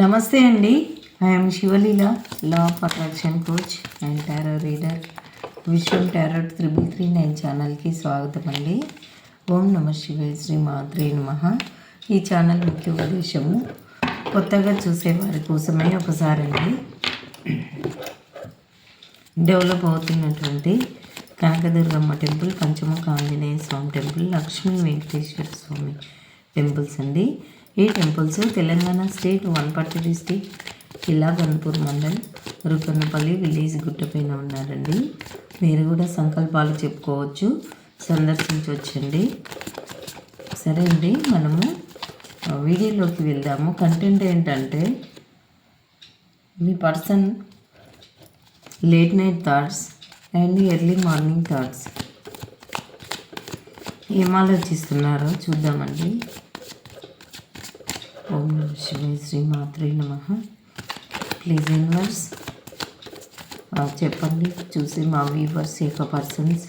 నమస్తే అండి I'm Sivaleela law of attraction coach and tarot reader Viswam tarot triple three nine ఛానల్కి స్వాగతం అండి ఓం నమ శివే శ్రీ మాత్రే నమ ఈ ఛానల్ ముఖ్య ఉద్దేశము కొత్తగా చూసే వారి కోసమే ఒకసారండి డెవలప్ అవుతున్నటువంటి Kanakadurgamma temple Panchamukha Anjaneya Swamy temple Lakshmi Venkateswara Swamy temples అండి ఈ temples Telangana state Wanaparthy district జిల్లా గన్పూర్ మండల్ రుకన్నపల్లి విలేజ్ గుట్టపైన ఉన్నారండి మీరు కూడా సంకల్పాలు చెప్పుకోవచ్చు సందర్శించవచ్చండి సరే అండి మనము వీడియోలోకి వెళ్దాము కంటెంట్ ఏంటంటే మీ person late night thoughts and early morning thoughts ఏం ఆలోచిస్తున్నారో చూద్దామండి ఓం శ్రీ శ్రీ మాత్రే నమ ప్లీజ్ ఇన్వర్స్ చెప్పండి చూసి మా వ్యూవర్స్ యొక్క పర్సన్స్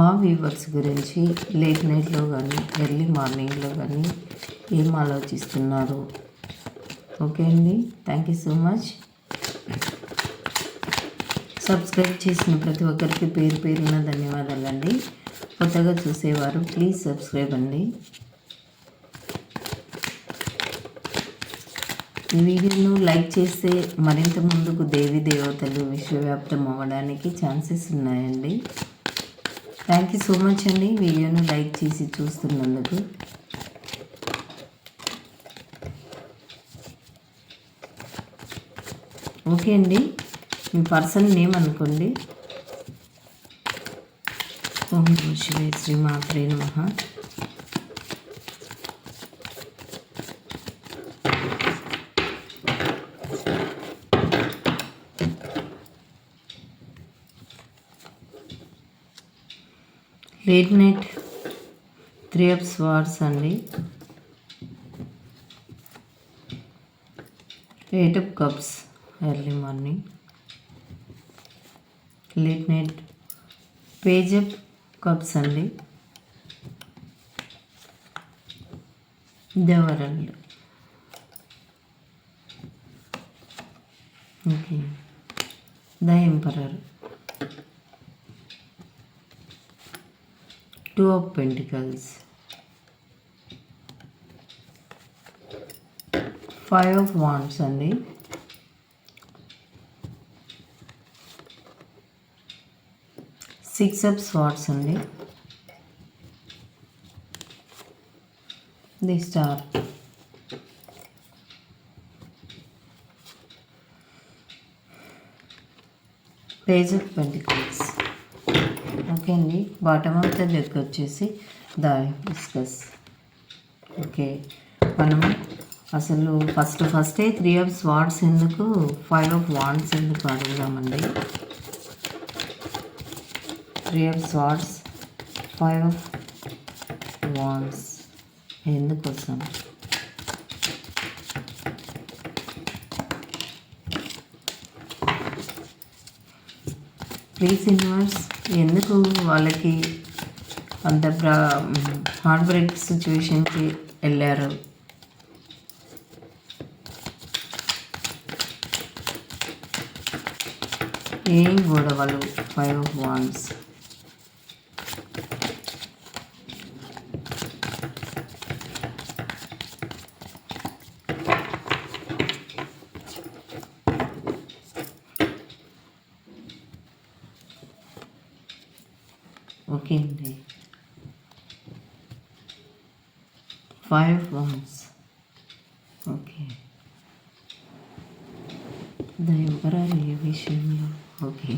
మా వ్యూవర్స్ గురించి లేట్ నైట్లో కానీ ఎర్లీ మార్నింగ్లో కానీ ఏం ఆలోచిస్తున్నారు ఓకే అండి thank you so much subscribe చేసిన ప్రతి ఒక్కరికి పేరు పేరున ధన్యవాదాలండి కొత్తగా చూసేవారు ప్లీజ్ సబ్స్క్రైబ్ అండి ఈ వీడియోను లైక్ చేస్తే మరింత ముందుకు దేవి దేవతలు విశ్వవ్యాప్తం అవ్వడానికి ఛాన్సెస్ ఉన్నాయండి థ్యాంక్ యూ సో మచ్ అండి వీడియోను లైక్ చేసి చూస్తున్నందుకు ఓకే అండి మీ పర్సన్ నేమ్ అనుకోండి ఓం శివే శ్రీ మాత్రే నమ late night three of swords అండి eight of cups early morning late night page of cups అండి దేవరండి okay the emperor Two of Pentacles, Five of Wands andi, Six of Swords andi, the Star. Page of Pentacles, okay అండి bottom of the leg వచ్చేసి the discuss okay మనం అసలు first ఫస్టే three of స్వాడ్స్ ఎందుకు five of wands ఎందుకు అడుగుదామండి three of swords five of wands ఎందుకోసం please inverse ఎందుకు వాళ్ళకి అంత ప్రా హార్ట్ బ్రేక్ సిచ్యువేషన్కి వెళ్ళారు కూడా గొడవలు five of wands five wands okay దయవరాలు ఏ విషయంలో ఓకే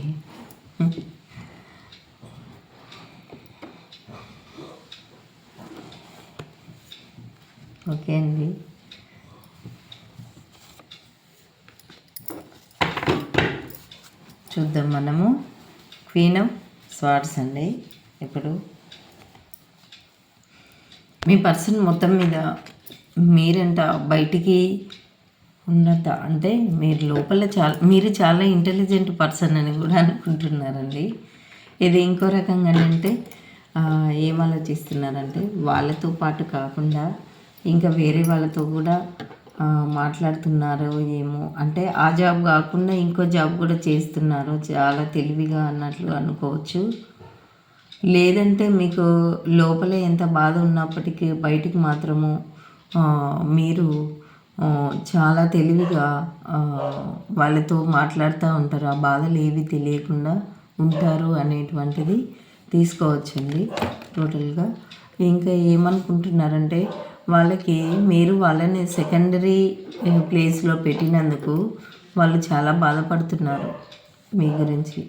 ఓకే అండి చూద్దాం మనము క్వీన్ ఆఫ్ స్వాట్స్ అండి ఇప్పుడు మీ పర్సన్ మొత్తం మీద మీరంట బయటికి ఉన్నత అంటే మీరు లోపల చాలా మీరు చాలా ఇంటెలిజెంట్ పర్సన్ అని కూడా అనుకుంటున్నారండి ఇది ఇంకో రకంగా అంటే ఏం ఆలోచిస్తున్నారంటే వాళ్ళతో పాటు కాకుండా ఇంకా వేరే వాళ్ళతో కూడా మాట్లాడుతున్నారో ఏమో అంటే ఆ జాబ్ కాకుండా ఇంకో జాబ్ కూడా చేస్తున్నారు చాలా తెలివిగా అన్నట్లు అనుకోవచ్చు లేదంటే మీకు లోపలే ఎంత బాధ ఉన్నప్పటికీ బయటికి మాత్రము మీరు చాలా తెలివిగా వాళ్ళతో మాట్లాడుతూ ఉంటారు ఆ బాధలు ఏవి తెలియకుండా ఉంటారు అనేటువంటిది తీసుకోవచ్చండి టోటల్గా ఇంకా ఏమనుకుంటున్నారంటే వాళ్ళకి మీరు వాళ్ళని సెకండరీ ప్లేస్లో పెట్టినందుకు వాళ్ళు చాలా బాధపడుతున్నారు మీ గురించి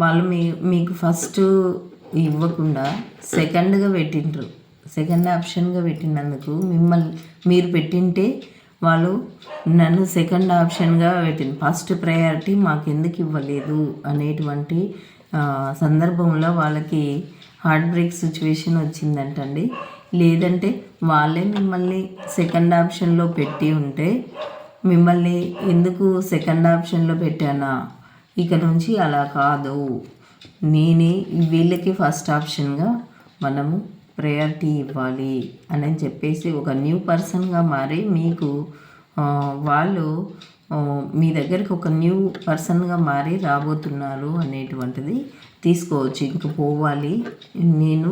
వాళ్ళు మీ మీకు ఫస్ట్ ఇవ్వకుండా సెకండ్గా పెట్టిండ్రు సెకండ్ ఆప్షన్గా పెట్టినందుకు మిమ్మల్ని మీరు పెట్టింటే వాళ్ళు నన్ను సెకండ్ ఆప్షన్గా పెట్టింది ఫస్ట్ ప్రయారిటీ మాకు ఎందుకు ఇవ్వలేదు అనేటువంటి సందర్భంలో వాళ్ళకి హార్ట్ బ్రేక్ సిచ్యువేషన్ వచ్చిందంటండి లేదంటే వాళ్ళే మిమ్మల్ని సెకండ్ ఆప్షన్లో పెట్టి ఉంటే మిమ్మల్ని ఎందుకు సెకండ్ ఆప్షన్లో పెట్టానా ఇక నుంచి అలా కాదు నేనే వీళ్ళకి ఫస్ట్ ఆప్షన్గా మనము ప్రయారిటీ ఇవ్వాలి అని చెప్పేసి ఒక న్యూ పర్సన్గా మారి మీకు వాళ్ళు మీ దగ్గరికి ఒక న్యూ పర్సన్గా మారి రాబోతున్నారు అనేటువంటిది తీసుకోవచ్చు ఇంక పోవాలి నేను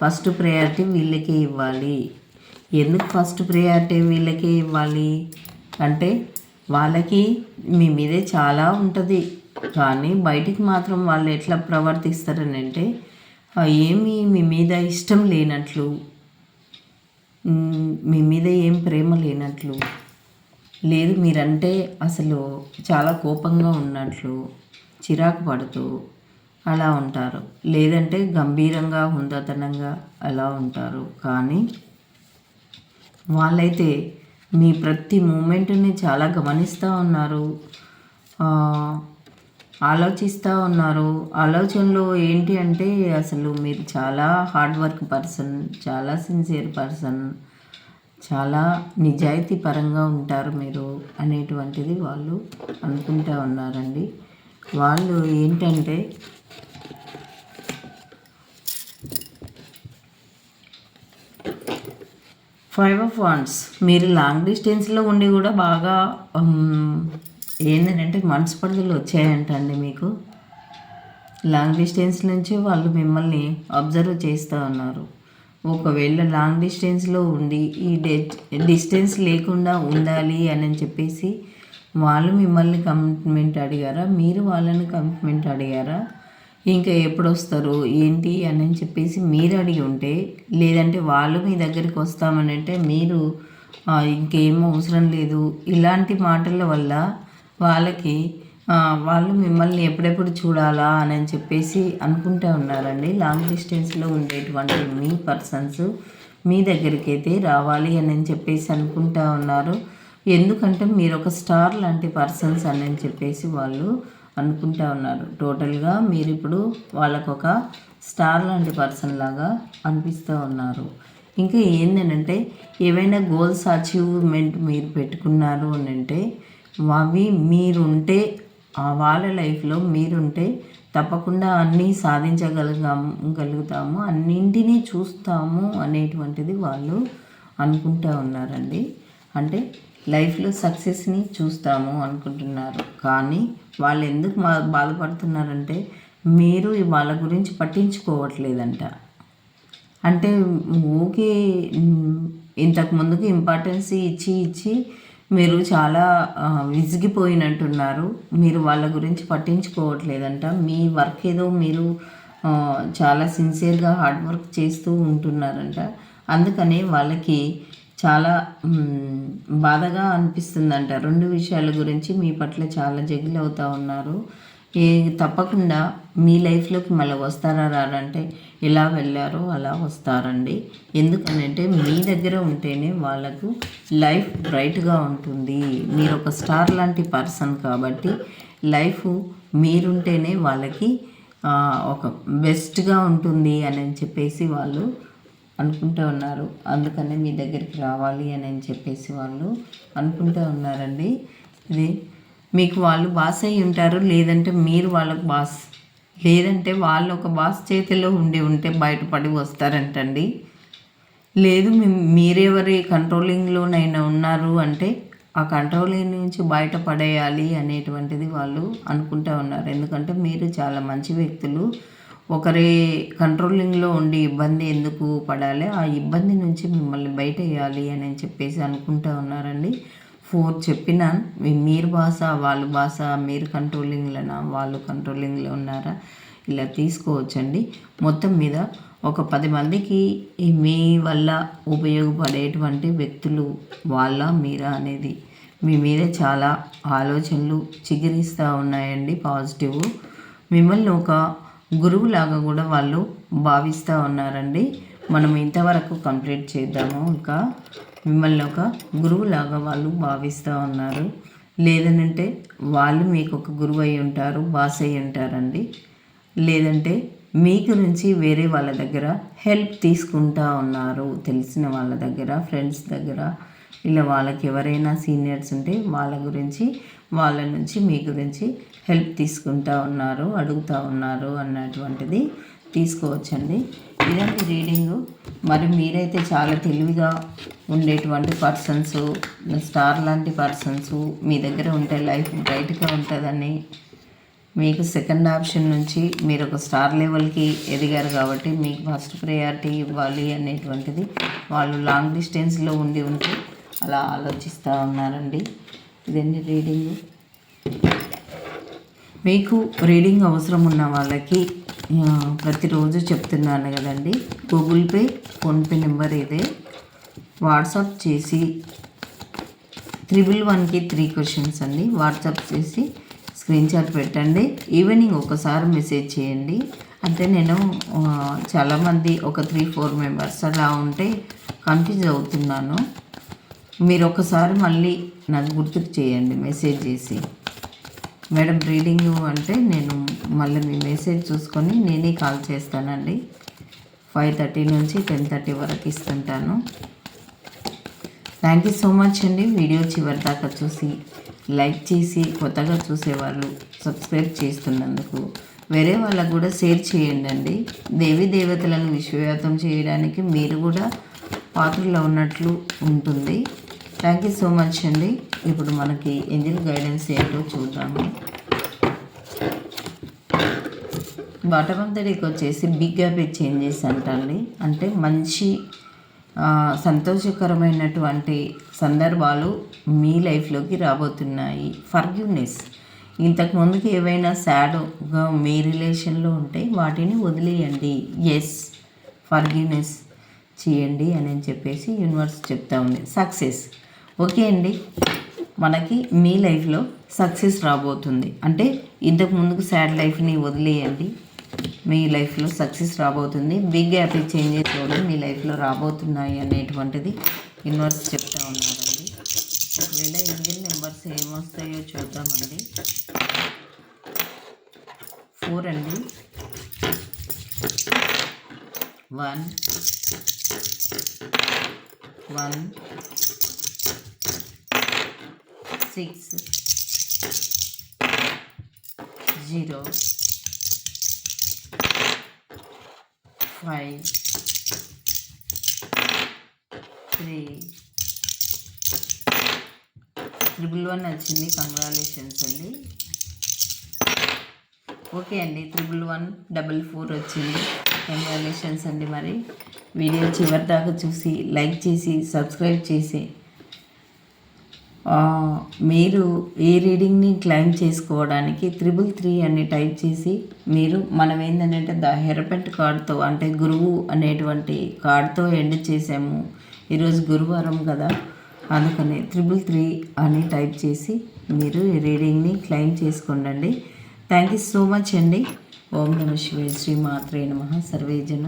ఫస్ట్ ప్రయారిటీ వీళ్ళకే ఇవ్వాలి ఎందుకు ఫస్ట్ ప్రయారిటీ వీళ్ళకే ఇవ్వాలి అంటే వాళ్ళకి మీ మీదే చాలా ఉంటుంది కానీ బయటికి మాత్రం వాళ్ళు ఎట్లా ప్రవర్తిస్తారని అంటే ఏమీ మీ మీద ఇష్టం లేనట్లు మీ మీద ఏం ప్రేమ లేనట్లు లేదు మీరంటే అసలు చాలా కోపంగా ఉన్నట్లు చిరాకు పడుతూ అలా ఉంటారు లేదంటే గంభీరంగా హుందతనంగా అలా ఉంటారు కానీ వాళ్ళైతే మీ ప్రతి మూమెంట్ని చాలా గమనిస్తూ ఉన్నారు ఆలోచిస్తూ ఉన్నారు ఆలోచనలో ఏంటి అంటే అసలు మీరు చాలా హార్డ్ వర్క్ పర్సన్ చాలా సిన్సియర్ పర్సన్ చాలా నిజాయితీ పరంగా ఉంటారు మీరు అనేటువంటిది వాళ్ళు అనుకుంటూ ఉన్నారండి వాళ్ళు ఏంటంటే ఫైవ్ ఆఫ్ వాన్స్ మీరు లాంగ్ డిస్టెన్స్లో ఉండి కూడా బాగా ఏంటంటే మనస్పర్ధలు వచ్చాయంటండి మీకు లాంగ్ డిస్టెన్స్ నుంచి వాళ్ళు మిమ్మల్ని అబ్జర్వ్ చేస్తూ ఉన్నారు ఒకవేళ లాంగ్ డిస్టెన్స్లో ఉండి ఈ డిస్టెన్స్ లేకుండా ఉండాలి అని చెప్పేసి వాళ్ళు మిమ్మల్ని కమిట్మెంట్ అడిగారా మీరు వాళ్ళని కమిట్మెంట్ అడిగారా ఇంకా ఎప్పుడు వస్తారు ఏంటి అని చెప్పేసి మీరు అడిగి ఉంటే లేదంటే వాళ్ళు మీ దగ్గరికి వస్తామని అంటే మీరు ఇంకేం అవసరం లేదు ఇలాంటి మాటల వల్ల వాళ్ళకి వాళ్ళు మిమ్మల్ని ఎప్పుడెప్పుడు చూడాలా అని చెప్పేసి అనుకుంటూ ఉన్నారండి లాంగ్ డిస్టెన్స్లో ఉండేటువంటి మీ పర్సన్స్ మీ దగ్గరికి అయితే రావాలి అని చెప్పేసి అనుకుంటా ఉన్నారు ఎందుకంటే మీరు ఒక స్టార్ లాంటి పర్సన్స్ అని చెప్పేసి వాళ్ళు అనుకుంటా ఉన్నారు టోటల్గా మీరు ఇప్పుడు వాళ్ళకొక స్టార్ లాంటి పర్సన్ లాగా అనిపిస్తూ ఉన్నారు ఇంకా ఏంటంటే ఏవైనా గోల్స్ అచీవ్మెంట్ మీరు పెట్టుకున్నారు అని అంటే అవి మీరుంటే వాళ్ళ లైఫ్లో మీరుంటే తప్పకుండా అన్నీ సాధించగలగాము గలుగుతాము అన్నింటినీ చూస్తాము అనేటువంటిది వాళ్ళు అనుకుంటూ ఉన్నారండి అంటే లైఫ్లో సక్సెస్ని చూస్తాము అనుకుంటున్నారు కానీ వాళ్ళు ఎందుకు బాధపడుతున్నారంటే మీరు వాళ్ళ గురించి పట్టించుకోవట్లేదంట అంటే ఊకే ఇంతకు ముందుకు ఇంపార్టెన్స్ ఇచ్చి ఇచ్చి మీరు చాలా విసిగిపోయినట్టున్నారు మీరు వాళ్ళ గురించి పట్టించుకోవట్లేదంట మీ వర్క్ ఏదో మీరు చాలా సిన్సియర్గా హార్డ్ వర్క్ చేస్తూ ఉంటున్నారంట అందుకనే వాళ్ళకి చాలా బాధగా అనిపిస్తుందంట రెండు విషయాల గురించి మీ పట్ల చాలా జగిలి అవుతూ ఉన్నారు ఏ తప్పకుండా మీ లైఫ్లోకి మళ్ళీ వస్తారా రారంటే ఎలా వెళ్ళారో అలా వస్తారండి ఎందుకనంటే మీ దగ్గర ఉంటేనే వాళ్ళకు లైఫ్ బ్రైట్గా ఉంటుంది మీరు ఒక స్టార్ లాంటి పర్సన్ కాబట్టి లైఫ్ మీరుంటేనే వాళ్ళకి ఒక బెస్ట్గా ఉంటుంది అని చెప్పేసి వాళ్ళు అనుకుంటూ ఉన్నారు అందుకనే మీ దగ్గరికి రావాలి అని చెప్పేసి వాళ్ళు అనుకుంటూ ఉన్నారండి ఇది మీకు వాళ్ళు బాస్ అయి ఉంటారు లేదంటే మీరు వాళ్ళకు బాస్ లేదంటే వాళ్ళు ఒక బాస్ చేతిలో ఉండి ఉంటే బయటపడి వస్తారంటండి లేదు మీరెవరి కంట్రోలింగ్లోనైనా ఉన్నారు అంటే ఆ కంట్రోలింగ్ నుంచి బయటపడేయాలి అనేటువంటిది వాళ్ళు అనుకుంటూ ఉన్నారు ఎందుకంటే మీరు చాలా మంచి వ్యక్తులు ఒకరి కంట్రోలింగ్లో ఉండి ఇబ్బంది ఎందుకు పడాలి ఆ ఇబ్బంది నుంచి మిమ్మల్ని బయట వేయాలి అని చెప్పేసి అనుకుంటూ ఉన్నారండి ఫోర్ చెప్పినా మీరు భాష వాళ్ళు భాష మీరు కంట్రోలింగ్లోనా వాళ్ళు కంట్రోలింగ్లో ఉన్నారా ఇలా తీసుకోవచ్చండి మొత్తం మీద ఒక పది మందికి మీ వల్ల ఉపయోగపడేటువంటి వ్యక్తులు వాళ్ళ మీరా అనేది మీ మీద చాలా ఆలోచనలు చిగిరిస్తూ ఉన్నాయండి పాజిటివ్ మిమ్మల్ని ఒక గురువులాగా కూడా వాళ్ళు భావిస్తూ ఉన్నారండి మనం ఇంతవరకు కంప్లీట్ చేద్దాము ఇంకా మిమ్మల్ని ఒక గురువులాగా వాళ్ళు భావిస్తూ ఉన్నారు లేదనంటే వాళ్ళు మీకు ఒక గురువు అయి ఉంటారు బాస్ అయి ఉంటారండి లేదంటే మీ గురించి వేరే వాళ్ళ దగ్గర హెల్ప్ తీసుకుంటా ఉన్నారు తెలిసిన వాళ్ళ దగ్గర ఫ్రెండ్స్ దగ్గర ఇలా వాళ్ళకి ఎవరైనా సీనియర్స్ ఉంటే వాళ్ళ గురించి వాళ్ళ నుంచి మీ గురించి హెల్ప్ తీసుకుంటా ఉన్నారు అడుగుతూ ఉన్నారు అన్నటువంటిది తీసుకోవచ్చండి ఇలాంటి రీడింగ్ మరి మీరైతే చాలా తెలివిగా ఉండేటువంటి పర్సన్స్ స్టార్ లాంటి పర్సన్స్ మీ దగ్గర ఉంటే లైఫ్ బ్రైట్గా ఉంటుందని మీకు సెకండ్ ఆప్షన్ నుంచి మీరు ఒక స్టార్ లెవెల్కి ఎదిగారు కాబట్టి మీకు ఫస్ట్ ప్రయారిటీ ఇవ్వాలి అనేటువంటిది వాళ్ళు లాంగ్ డిస్టెన్స్లో ఉండి ఉంటే అలా ఆలోచిస్తూ ఉన్నారండి ఇదండి రీడింగ్ మీకు రీడింగ్ అవసరం ఉన్న వాళ్ళకి ప్రతిరోజు చెప్తున్నాను కదండి గూగుల్ పే ఫోన్పే నెంబర్ ఇదే వాట్సాప్ చేసి త్రిబుల్ వన్కి త్రీ క్వశ్చన్స్ అండి వాట్సాప్ చేసి స్క్రీన్ షాట్ పెట్టండి ఈవినింగ్ ఒకసారి మెసేజ్ చేయండి అంటే నేను చాలామంది ఒక త్రీ ఫోర్ మెంబర్స్ అలా ఉంటే కన్ఫ్యూజ్ అవుతున్నాను మీరు ఒకసారి మళ్ళీ నాకు గుర్తుకు చేయండి మెసేజ్ చేసి మేడం రీడింగ్ అంటే నేను మళ్ళీ మీ మెసేజ్ చూసుకొని నేనే కాల్ చేస్తానండి ఫైవ్ థర్టీ నుంచి టెన్ థర్టీ వరకు ఇస్తుంటాను థ్యాంక్ యూ సో మచ్ అండి వీడియో చివరి దాకా చూసి లైక్ చేసి కొత్తగా చూసేవాళ్ళు సబ్స్క్రైబ్ చేస్తున్నందుకు వేరే వాళ్ళకు కూడా షేర్ చేయండి అండి దేవీ దేవతలను విశ్వవ్యాప్తం చేయడానికి మీరు కూడా పాత్రలో ఉన్నట్లు ఉంటుంది థ్యాంక్ యూ సో మచ్ అండి ఇప్పుడు మనకి ఏంజల్ గైడెన్స్ ఏంటో చూద్దాము బాటమ్ ఆఫ్ ద డేకి వచ్చేసి బిగ్ హ్యాపీ చేంజెస్ అంటండి అంటే మంచి సంతోషకరమైనటువంటి సందర్భాలు మీ లైఫ్లోకి రాబోతున్నాయి ఫర్గ్యూనెస్ ఇంతకు ముందుకు ఏవైనా శాడోగా మీ రిలేషన్లో ఉంటే వాటిని వదిలేయండి ఎస్ ఫర్గ్యూనెస్ చేయండి అని చెప్పేసి యూనివర్స్ చెప్తా ఉంది సక్సెస్ ఓకే అండి మనకి మీ లైఫ్లో సక్సెస్ రాబోతుంది అంటే ఇంతకు ముందుకు సాడ్ లైఫ్ని వదిలేయండి మీ లైఫ్లో సక్సెస్ రాబోతుంది బిగ్ హ్యాపీ చేంజెస్ కూడా మీ లైఫ్లో రాబోతున్నాయి అనేటువంటిది ఇన్వర్స్ చెప్తా ఉన్నారండి ఒకవేళ ఇంజిన్ నెంబర్స్ ఏమొస్తాయో చూద్దామండి ఫోర్ అండి one one six zero five three triple one వచ్చింది కంగ్రాలేషన్స్ అండి ఓకే అండి త్రిబుల్ వన్ డబల్ ఫోర్ వచ్చింది కంగ్రాలేషన్స్ అండి మరి వీడియో చివరి దాకా చూసి లైక్ చేసి సబ్స్క్రైబ్ చేసి మీరు ఏ రీడింగ్ని క్లైమ్ చేసుకోవడానికి త్రిబుల్ త్రీ అని టైప్ చేసి మీరు మనం ఏంటంటే ద హెరపెంట్ కార్డ్తో అంటే గురువు అనేటువంటి కార్డ్తో ఎండ్ చేసాము ఈరోజు గురువారం కదా అందుకని త్రిబుల్ త్రీ అని టైప్ చేసి మీరు ఈ రీడింగ్ని క్లైమ్ చేసుకోండి థ్యాంక్ యూ సో మచ్ అండి ఓం నమ శివే శ్రీ మాత్రే నమ సర్వేజన